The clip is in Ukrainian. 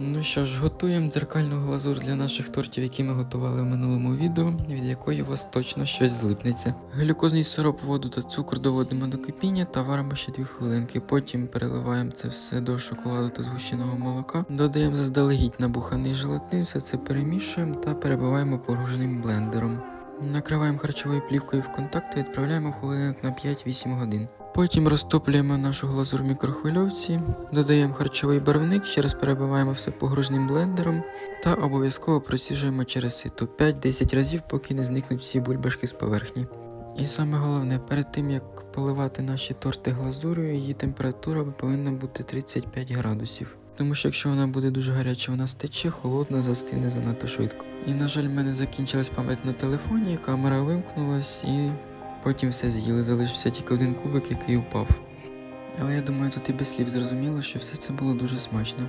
Ну що ж, готуємо дзеркальну глазур для наших тортів, які ми готували в минулому відео, від якої у вас точно щось злипнеться. Глюкозний сироп, воду та цукор доводимо до кипіння та варимо ще 2 хвилинки. Потім переливаємо це все до шоколаду та згущеного молока. Додаємо заздалегідь набуханий желатин, все це перемішуємо та перебиваємо погружним блендером. Накриваємо харчовою плівкою в контакт і відправляємо в холодильник на 5-8 годин. Потім розтоплюємо нашу глазур в мікрохвильовці, додаємо харчовий барвник, ще раз перебиваємо все погружним блендером та обов'язково проціжуємо через сито 5-10 разів, поки не зникнуть всі бульбашки з поверхні. І саме головне, перед тим як поливати наші торти глазурою, її температура повинна бути 35 градусів. Тому що якщо вона буде дуже гаряча, вона стече, холодна, застине занадто швидко. І на жаль, в мене закінчилась пам'ять на телефоні, камера вимкнулась і потім все з'їли, залишився тільки один кубик, який упав. Але я думаю, тут і без слів зрозуміло, що все це було дуже смачно.